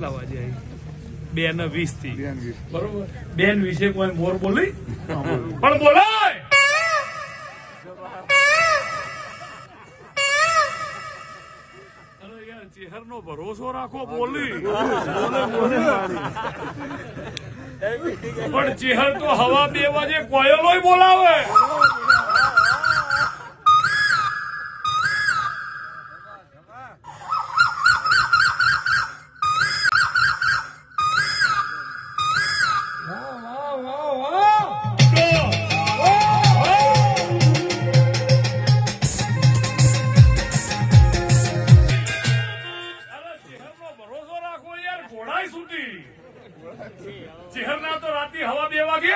કેટલા વાગે આવી? બે ને વીસથી. બરોબર? બેન વિશે કોઈ મોર બોલી? પણ બોલાય! અરે નો ભરોસો રાખો બોલી. પણ ચેહર તો હવા બે વાગે કોયલો બોલાવે. ઘોડાય ચેહરના તો રાતે હવા બે વાગે